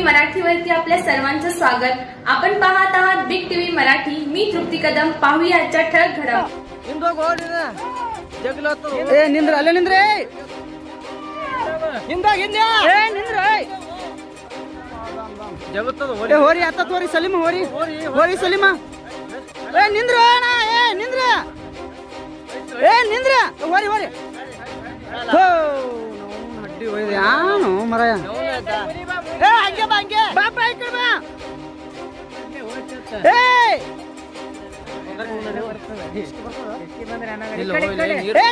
मराठीवरती आपल्या सर्वांचं स्वागत आपण पाहत आहात बिग टीव्ही मराठी मी तृप्ती कदम पाहूया आजच्या ठळक घडामोडी ಹಿಂದೋಗಿ ಹೋಗ್ರಿ ಜಗ್ಲ ಏ ನಿಂದ್ರ ಅಲ್ಲೇ ನಿಂದ್ರೆ ಹಿಂದಾಗ ಹಿಂದ್ಯಾ ಏ ನಿಂದ್ರ ಏ ಹೋರಿ ಆತ ತೋರಿ ಸಲೀಮ ಹೋರಿ ಹೋರಿ ಸಲೀಮ ಏ ನಿಂದ್ರ ಅಣ್ಣ ಏ ನಿಂದ್ರ ಏ ನಿಂದ್ರ ಹೋರಿ ಹೋರಿ ಹೋ ನವ್ನ್ ಹಡ್ಡಿ ಹೋಯ್ದು ಯಾನು ಮರಯ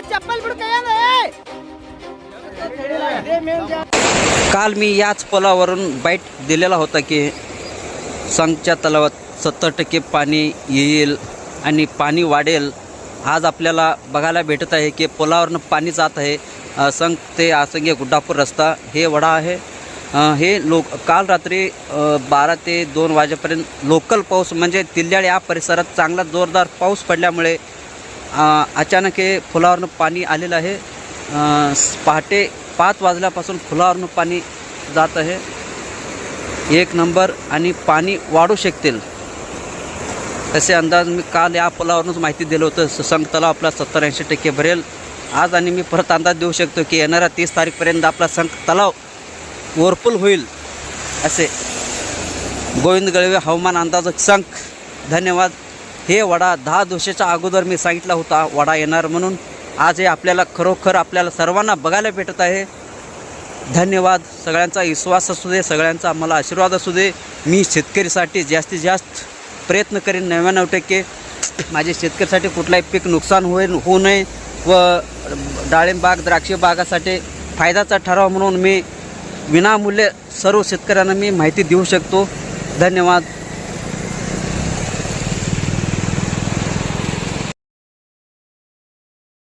चप्पल बिड काय काल मी याच पुलावरून बाईट दिलेला होता की संगच्या तलावात सत्तर टक्के पाणी येईल आणि पाणी वाढेल. आज आपल्याला बघायला भेटत आहे की पुलावरनं पाणी जात आहे. संग ते आसंगी गुड्डापूर रस्ता हे वडा आहे. हे लोक काल रात्री बारा ते दोन वाजेपर्यंत लोकल पाऊस म्हणजे तिल्याळ या परिसरात चांगला जोरदार पाऊस पडल्यामुळे अचानक हे फुलावरनं पाणी आलेलं आहे. पहाटे पाच वाजल्यापासून फुलावरनं पाणी जात आहे. एक नंबर आणि पाणी वाढू शकतील. तसे अंदाज मी काल या पुलावरूनच माहिती दिलं होतं. ससंग तलाव आपला सत्तर ऐंशी टक्के भरेल. आज आणि मी परत अंदाज देऊ शकतो की येणाऱ्या तीस तारीखपर्यंत आपला संक तलाव ओरफुल होईल असे गोविंद गळवे हवामान अंदाज संख धन्यवाद. हे वडा दहा दिवसाच्या अगोदर मी सांगितला होता वडा येणार म्हणून. आज हे आपल्याला खरोखर आपल्याला सर्वांना बघायला भेटत आहे. धन्यवाद. सगळ्यांचा विश्वास असू दे सगळ्यांचा मला आशीर्वाद असू दे. मी शेतकरीसाठी जास्तीत जास्त प्रयत्न करेन नव्याण्णव टक्के. माझे शेतकऱ्यासाठी कुठलाही पीक नुकसान होईल होऊ नये. व डाळिंबाग द्राक्ष बागासाठी फायद्याचा ठराव म्हणून मी विनामूल्य सर्व शेतकऱ्यांना मी माहिती देऊ शकतो. धन्यवाद.